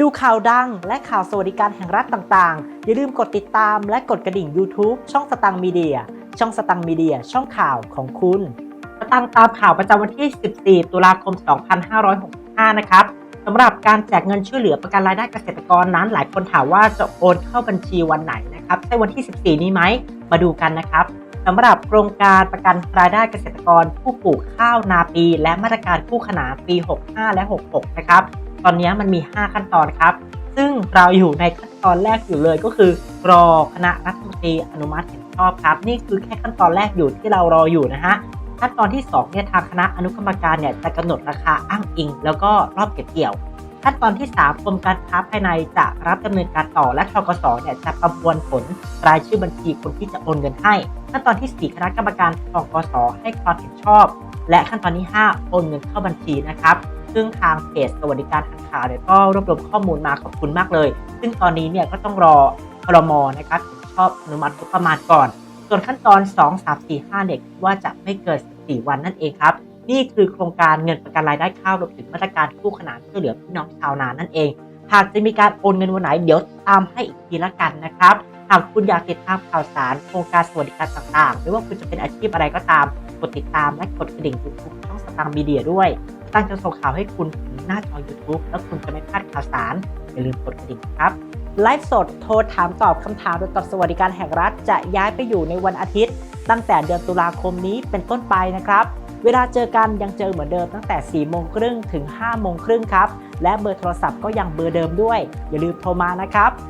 ดูข่าวดังและข่าวสวัสดิการแห่งรัฐต่างๆ อย่าลืมกดติดตามและกดกระดิ่ง YouTube ช่องสตังมีเดีย ช่องสตังมีเดีย ช่องข่าวของคุณสตังตามข่าวประจำวันที่ 14 ตุลาคม 2565 นะครับสำหรับการแจกเงินช่วยเหลือประกันรายได้เกษตรกรนั้น หลายคนถามว่าจะโอนเข้าบัญชีวันไหนนะครับใช่วันที่ 14 นี้ไหม มาดูกันนะครับสำหรับโครงการประกันรายได้เกษตรกรผู้ปลูกข้าวนาปี และมาตรการคู่ขนานปี 65 และ 66 นะครับ ตอนนี้มันมี 5 ขั้นตอนครับ ซึ่งเราอยู่ในขั้นตอนแรกอยู่เลยก็คือ รอคณะรัฐมนตรีอนุมัติเห็นชอบครับ นี่คือแค่ขั้นตอนแรกอยู่ที่เรารออยู่นะฮะขั้นตอนที่2เนี่ยทางคณะอนุกรรมการเนี่ยจะกำหนดราคาอ้างอิง แล้วก็รอบเก็บเกี่ยว ขั้นตอนที่3กรมการค้าภายในจะรับดำเนินการต่อและทกสเนี่ยจะประมวลผลรายชื่อบัญชีคนที่จะโอนเงินให้ ขั้นตอนที่ 4 คณะกรรมการทกสให้ความเห็นชอบ และขั้นตอนที่ 5 โอนเงินเข้าบัญชีนะครับ ซึ่งทางเพจสวัสดิการทางข่าวเนี่ยก็รวบรวมข้อมูลมาขอบคุณมากเลย ซึ่งตอนนี้เนี่ยก็ต้องรอครมนะครับเห็นชอบอนุมัติงบประมาณก่อน ส่วนขั้นตอน 2 3 4 5เนี่ยคิดว่าจะไม่เกิน14วันนั่นเองครับ นี่คือโครงการเงินประกันรายได้ข้าวรวมถึงมาตรการคู่ขนานช่วยเหลือพี่น้องชาวนานั่นเอง หากจะมีการโอนเงินวันไหนเดี๋ยวตามให้อีกทีละกันนะครับหากคุณอยากติดตามข่าวสารโครงการสวัสดิการต่างๆไม่ว่าคุณจะเป็นอาชีพอะไรก็ตาม กดติดตามและกดกระดิ่งยูทูบช่องสตางค์มีเดียด้วย ตั้งจะส่งข่าวให้คุณถึงหน้าจอ YouTube แล้วคุณจะไม่พลาดข่าวสาร อย่าลืมกดกระดิ่งครับ ไลฟ์สดโทรถามตอบคำถามเกี่ยวกับสวัสดิการแห่งรัฐจะย้ายไปอยู่ในวันอาทิตย์ ตั้งแต่เดือนตุลาคมนี้เป็นต้นไปนะครับ เวลาเจอกันยังเจอเหมือนเดิมตั้งแต่ 4 โมงครึ่งถึง 5 โมงครึ่งครับ และเบอร์โทรศัพท์ก็ยังเบอร์เดิมด้วย อย่าลืมโทรมานะครับ